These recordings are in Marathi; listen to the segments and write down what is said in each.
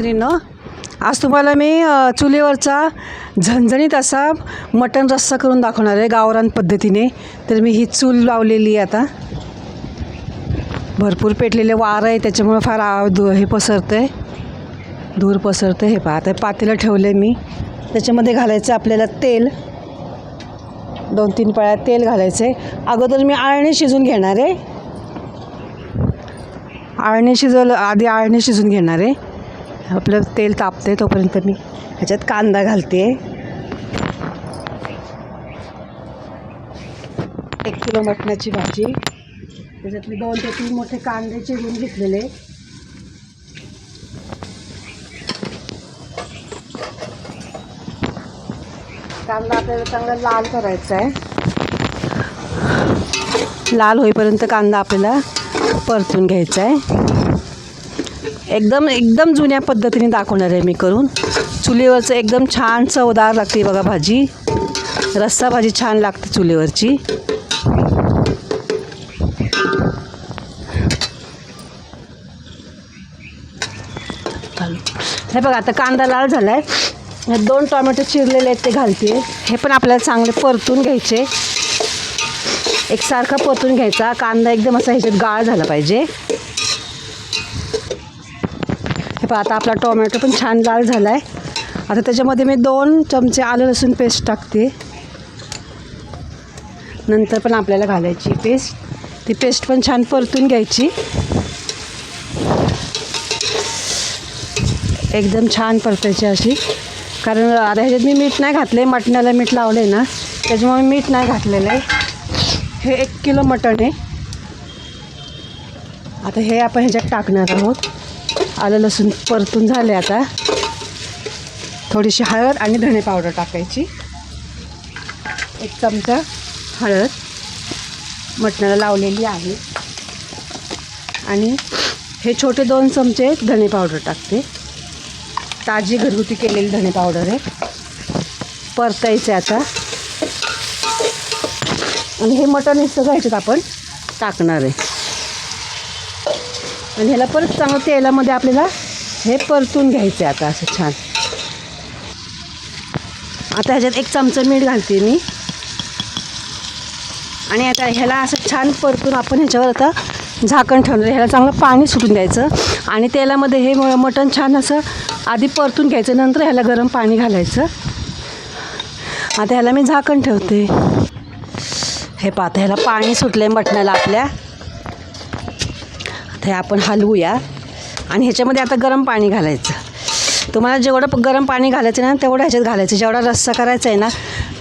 मैत्रिणीनं आज तुम्हाला मी चुलीवरचा झणझणीत असा मटण रस्सा करून दाखवणार आहे गावरान पद्धतीने. तर मी ही चूल लावलेली आहे आता. भरपूर पेटलेले वारं आहे त्याच्यामुळं फार आव हे पसरतं आहे धूर पसरतं हे पहा. आता पातेलं ठेवलं आहे मी. त्याच्यामध्ये घालायचं आपल्याला तेल. दोन तीन पळ्या तेल घालायचं आहे अगोदर मी आळणी शिजून घेणार आहे. आळणी शिजवलं आधी आळणी शिजून घेणार आहे. आपलं तेल तापते तोपर्यंत मी ह्याच्यात कांदा घालते. एक किलो मटणाची भाजी. त्याच्यात मी दोन ते तीन मोठे कांदे चिरून घेतलेले. कांदा आपल्याला चांगला लाल करायचा आहे. लाल होईपर्यंत कांदा आपल्याला परतून घ्यायचा आहे. एकदम एकदम जुन्या पद्धतीने दाखवणार आहे मी करून. चुलीवरचं एकदम छान चवदार लागते बघा भाजी. रस्सा भाजी छान लागते चुलीवरची. हे बघा आता कांदा लाल झाला आहे दोन टोमॅटो चिरलेले आहेत ते घालते. हे पण आपल्याला चांगले परतून घ्यायचे. एकसारखा परतून घ्यायचा. कांदा एकदम असा ह्याच्यात गाळ झाला पाहिजे. आता आपला टोमॅटो पण छान लाल झाला आहे आता त्याच्यामध्ये मी दोन चमचे आलं लसूण पेस्ट टाकते. नंतर पण आपल्याला घालायची पेस्ट. ती पेस्ट पण छान परतून घ्यायची. एकदम छान परतायची अशी. कारण आता ह्याच्यात मी मीठ नाही घातले मटणाला मीठ लावलं आहे ना. त्याच्यामुळे मीठ नाही घातलेलं आहे. हे एक किलो मटण आहे. आता हे आपण ह्याच्यात टाकणार आहोत. आलं लसूण परतून झाले आता. थोडीशी हळद आणि धणे पावडर टाकायची. एक चमचा हळद मटणाला लावलेली आहे. आणि हे छोटे दोन चमचे धणे पावडर टाकते. ताजी घरगुती केलेली धणे पावडर आहे. परतायचे आता. आणि हे मटण हे सगळं ह्याच्यात आपण टाकणार आहे. आणि ह्याला परत चांगलं तेलामध्ये आपल्याला हे परतून घ्यायचं आहे आता असं छान. आता ह्याच्यात एक चमचा मीठ घालते मी. आणि आता ह्याला असं छान परतून आपण ह्याच्यावर आता झाकण ठेवणार आहे. ह्याला चांगलं पाणी सुटून द्यायचं. आणि तेलामध्ये हे मटण छान असं आधी परतून घ्यायचं नंतर ह्याला गरम पाणी घालायचं. आता ह्याला मी झाकण ठेवते. हे पाहता ह्याला पाणी सुटलं आहे मटणाला आपल्या. हे आपण हलवूया. आणि ह्याच्यामध्ये आता गरम पाणी घालायचं. तुम्हाला जेवढं गरम पाणी घालायचं ना तेवढं ह्याच्यात घालायचं. जेवढा रस्सा करायचा आहे ना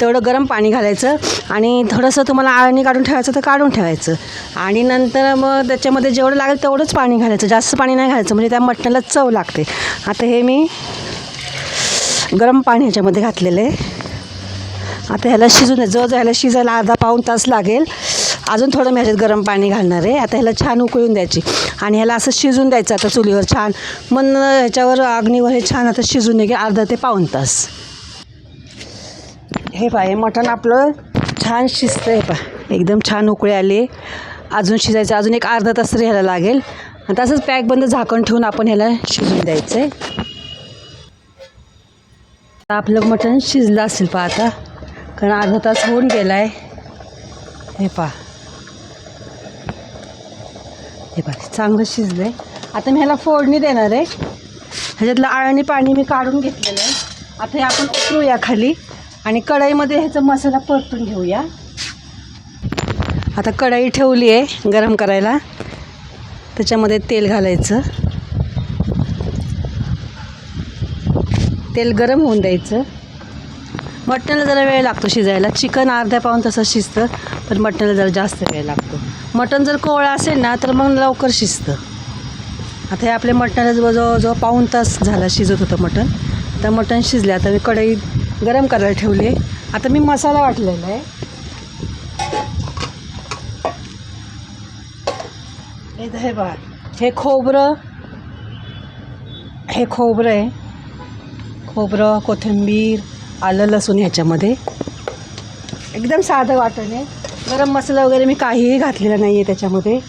तेवढं गरम पाणी घालायचं. आणि थोडंसं तुम्हाला आळणी काढून ठेवायचं तर काढून ठेवायचं. आणि नंतर मग त्याच्यामध्ये जेवढं लागेल तेवढंच पाणी घालायचं. जास्त पाणी नाही घालायचं म्हणजे त्या मटणाला चव लागते. आता हे मी गरम पाणी ह्याच्यामध्ये घातलेलं आहे. आता ह्याला शिजून जवळजवळ ह्याला शिजायला अर्धा पाऊण तास लागेल. अजून थोडं मी ह्याच्यात गरम पाणी घालणार आहे. आता ह्याला छान उकळून द्यायची. आणि ह्याला असं शिजून द्यायचं आता चुलीवर छान. मन ह्याच्यावर अग्नीवर हे छान आता शिजून घे अर्धा ते पाऊण तास. हे पहा हे मटण आपलं छान शिजतं आहे पहा. एकदम छान उकळे आले. अजून शिजायचं अजून एक अर्धा तास तरी ह्याला लागेल. आणि तसंच पॅक बंद झाकण ठेवून आपण ह्याला शिजून द्यायचं आहे आपलं मटण शिजलं असेल पहा आता. कारण अर्धा तास होऊन गेला आहे हे पहा. हे बघ चांगलं शिजलं आहे आता मी ह्याला फोडणी देणार आहे. ह्याच्यातलं आळणी पाणी मी काढून घेतलेलं आहे. आता हे आपण उतरूया खाली आणि कढईमध्ये ह्याचा मसाला परतून घेऊया. आता कढई ठेवली आहे गरम करायला. त्याच्यामध्ये तेल घालायचं. तेल गरम होऊन द्यायचं. मटणाला जरा वेळ लागतो शिजायला. चिकन अर्ध्या पाहून तसं शिजतं पण मटणाला जरा जास्त वेळ लागतो. मटण जर कोवळं असेल ना तर मग लवकर शिजतं. आता हे आपल्या मटणाला जवळजवळ पाऊण तास झाला शिजत होतं मटण. तर मटण शिजले. आता मी कढई गरम करायला ठेवली. आहे आता मी मसाला वाटलेला आहे. हे हे बघा. हे खोबरं हे खोबरं आहे. खोबरं कोथिंबीर आलं लसूण ह्याच्यामध्ये. एकदम साधं वाटण आहे. गरम मसाला वगैरे मी काहीही घातलेला नाही आहे त्याच्यामध्ये.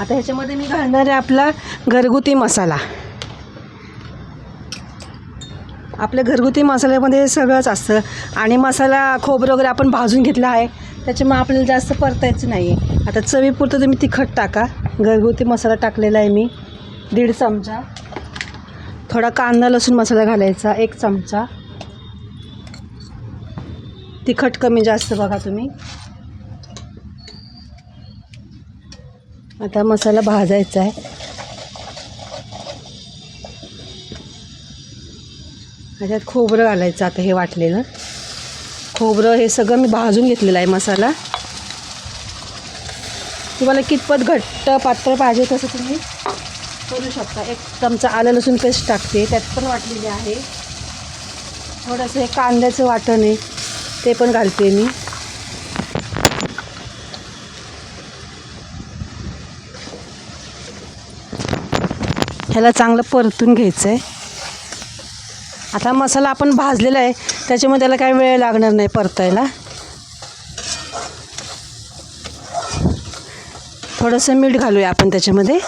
आता ह्याच्यामध्ये मी घालणार आहे आपला घरगुती मसाला. आपल्या घरगुती मसाल्यामध्ये सगळंच असतं. आणि मसाला खोबरं वगैरे आपण भाजून घेतला आहे त्याच्यामुळे आपल्याला जास्त परतायचं नाही आहे आता चवीपुरतं तुम्ही तिखट टाका. घरगुती मसाला टाकलेला आहे मी. दीड चमचा. थोडा कांदा लसूण मसाला घालायचा एक चमचा. तिखट कमी जास्त बघा तुम्ही. आता मसाला भाजायचा आहे. ह्याच्यात खोबरं घालायचं आता हे वाटलेलं. खोबरं हे सगळं मी भाजून घेतलेलं आहे मसाला. तुम्हाला कितपत घट्ट पातळ पाहिजे तसं तुम्ही करू शकता. एक चमचा आलं लसूण पेस्ट टाकते त्यात पण वाटलेली आहे. थोडंसं हे कांद्याचं वाटण आहे ते पण घालते मी. ह्याला चांगलं परतून घ्यायचं आहे आता मसाला आपण भाजलेला आहे त्याच्यामुळे त्याला काही वेळ लागणार नाही परतायला. थोडंसं मीठ घालूया आपण त्याच्यामध्ये.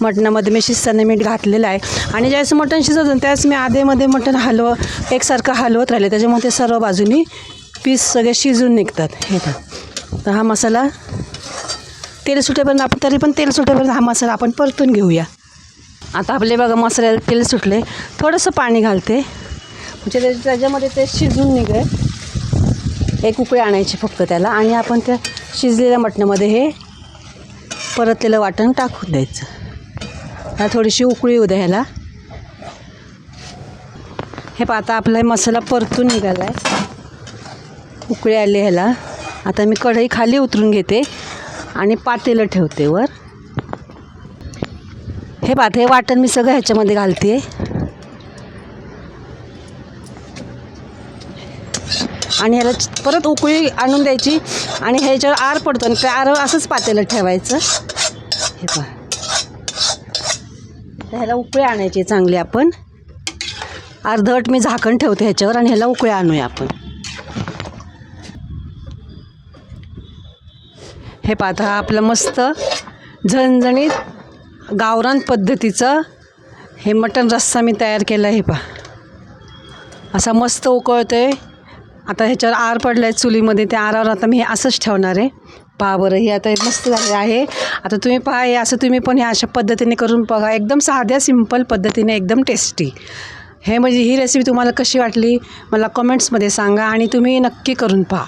मटणामध्ये मी शिजताना मीठ घातलेलं आहे. आणि ज्यावेळेस मटण शिजवतं त्यावेळेस मी आधेमध्ये मटण हलव एकसारखं हलवत राहिले. त्याच्यामुळे ते सर्व बाजूनी पीस सगळे शिजून निघतात. हे तर तर हा मसाला तेल सुटेपर्यंत आपण तरी पण तेल सुटेपर्यंत हा मसाला आपण परतून घेऊया. आता आपले बघा मसाल्याला तेल सुटले. थोडंसं पाणी घालते. म्हणजे ते- त्याच्यामध्ये ते शिजून निघेल एक उकळी आणायची फक्त त्याला. आणि आपण त्या शिजलेल्या मटणामध्ये हे परतलेलं वाटण टाकून द्यायचं. ह्या थोडीशी उकळी येऊ द्या ह्याला. हे पा आता आपला हे मसाला परतून निघाला आहे उकळी आली ह्याला. आता मी कढई खाली उतरून घेते आणि पातेलं ठेवते वर. हे पाहते हे वाटण मी सगळं ह्याच्यामध्ये घालते आणि ह्याला परत उकळी आणून द्यायची. आणि ह्याच्यावर आर पडतो आणि त्या आर असंच पातेलं ठेवायचं. हे पहा. ह्याला उकळी आणायची चांगली आपण. अर्धवट मी झाकण ठेवते ह्याच्यावर आणि ह्याला उकळी आणूया आपण. हे पाहता हा आपलं मस्त झणझणीत गावरान पद्धतीचं हे मटण रस्सा मी तयार केला आहे पहा. असा मस्त उकळतो आहे आता ह्याच्यावर आर पडला आहे चुलीमध्ये त्या आरावर आता मी हे असंच ठेवणार आहे. पहा बरं हे आता हे मस्त झाले आहे. आता तुम्ही पहा हे असं तुम्ही पण हे अशा पद्धतीने करून बघा. एकदम साध्या सिंपल पद्धतीने एकदम टेस्टी हे म्हणजे ही रेसिपी तुम्हाला कशी वाटली मला कमेंट्समध्ये सांगा आणि तुम्ही नक्की करून पहा.